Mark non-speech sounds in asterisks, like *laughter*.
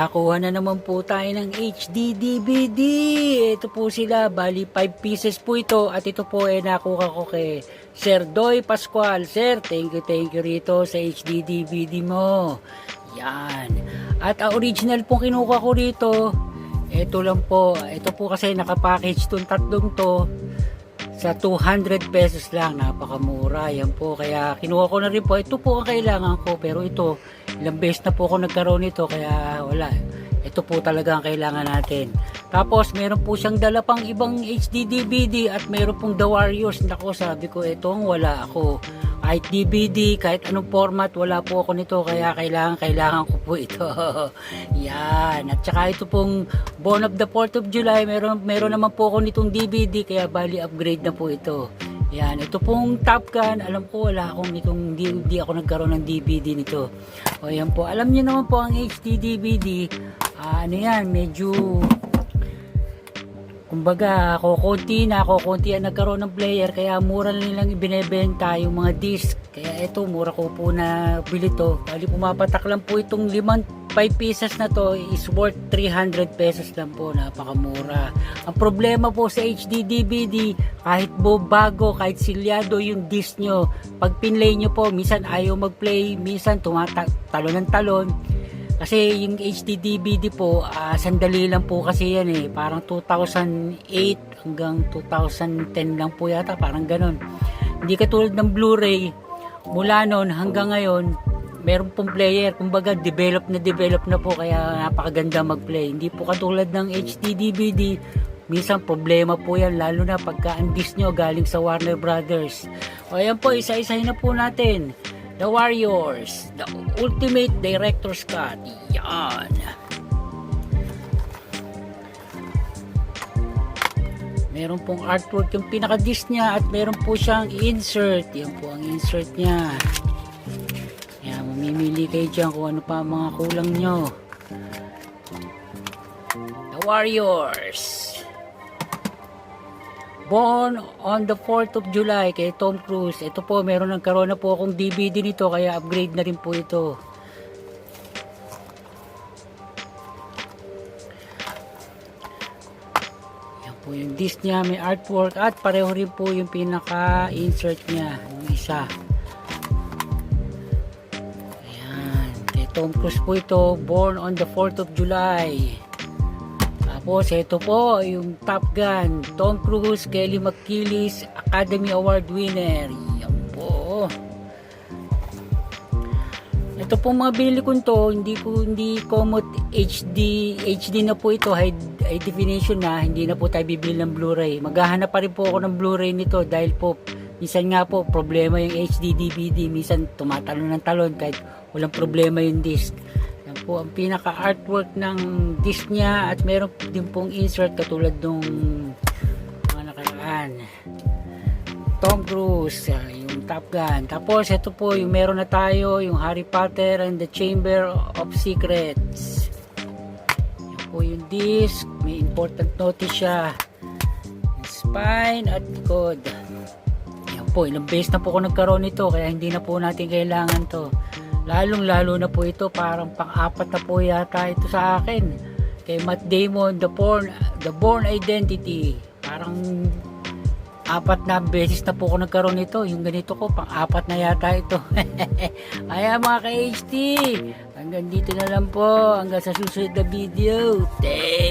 Nakakuha na naman po tayo ng HD DVD. Ito po sila, bali 5 pieces po ito at ito po ay nakuha ko kay Sir Doy Pascual. Sir, thank you, thank you rito sa HD DVD mo. Yan. At ang original po kinuha ko rito, ito lang po. Ito po kasi nakapackage tong tatlong to sa 200 pesos lang. Napakamura. Yan po. Kaya kinuha ko na rin po. Ito po ang kailangan ko. Pero ito, ilang beses na po ako nagkaroon nito. Kaya wala. Ito po talaga ang kailangan natin. Tapos, meron po siyang dala pang ibang HD DVD at meron pong The Warriors. Nako, sabi ko, itong wala ako. Kahit DVD, kahit anong format, wala po ako nito. Kaya kailangan, kailangan ko po ito. *laughs* Yan. At saka ito pong Born of the 4th of July, meron, meron naman po ako nitong DVD. Kaya bali upgrade na po ito. Yan, ito pong Top Gun, alam ko wala akong nitong, di, di ako nagkaroon ng DVD nito. O yan po, alam niyo naman po ang HD DVD, ah, ano yan, medyo, kumbaga, kukunti na, kukunti ang nagkaroon ng player, kaya mura nilang ibinebenta yung mga disc. Kaya ito, mura ko po na bili to. Bali pumapatak lang po itong limang 5 pieces na to is worth 300 pesos lang po, napakamura. Ang problema po sa HD DVD, kahit po bago, kahit silyado yung disc nyo, pag pinlay nyo po, minsan ayaw mag-play, minsan tumatalon ng talon. Kasi yung HD DVD po, ah, sandali lang po kasi yan eh. Parang 2008 hanggang 2010 lang po yata, parang ganun. Hindi katulad ng Blu-ray, mula noon hanggang ngayon, meron pong player. Kumbaga, develop na develop na po kaya napakaganda mag-play. Hindi po katulad ng HD DVD, minsan problema po yan, lalo na pagka ang disc nyo galing sa Warner Brothers. O ayan po, isa-isahin na po natin. The Warriors, the Ultimate Director's Cut. Yan. Meron pong artwork yung pinaka-disc niya at meron po siyang insert. Yan po ang insert niya. Yan, mamimili kayo dyan kung ano pa mga kulang nyo. The Warriors. Born on the 4th of July kay Tom Cruise. Ito po, meron ng karoon na po akong DVD nito kaya upgrade na rin po ito. Yan po yung disc niya, may artwork at pareho rin po yung pinaka-insert niya, yung isa. Ayan, kay Tom Cruise po ito, born on the 4th of July. Tapos ito po yung Top Gun, Tom Cruise, Kelly McGillis, Academy Award winner. Yan po. Ito po mga bili ko to, hindi ko hindi komot HD, HD na po ito, high, high definition na, hindi na po tayo bibili ng Blu-ray. Maghahanap pa rin po ako ng Blu-ray nito dahil po minsan nga po problema yung HD DVD, minsan tumatalon ng talon kahit walang problema yung disc. Po ang pinaka artwork ng disc niya at meron din pong insert katulad nung mga nakaraan. Tom Cruise, ah, yung Top Gun. Tapos ito po yung meron na tayo, yung Harry Potter and the Chamber of Secrets. Yan po yung disc, may important notice siya. Spine at likod. Yan po, ilang beses na po ako nagkaroon nito kaya hindi na po natin kailangan to. Lalong lalo na po ito, parang pang-apat na po yata ito sa akin. Kay Matt Damon, The Born, The Born Identity. Parang apat na beses na po ako nagkaroon nito. Yung ganito ko, pang-apat na yata ito. *laughs* Ayan mga ka-HD, hanggang dito na lang po. Hanggang sa susunod na video. Thank you!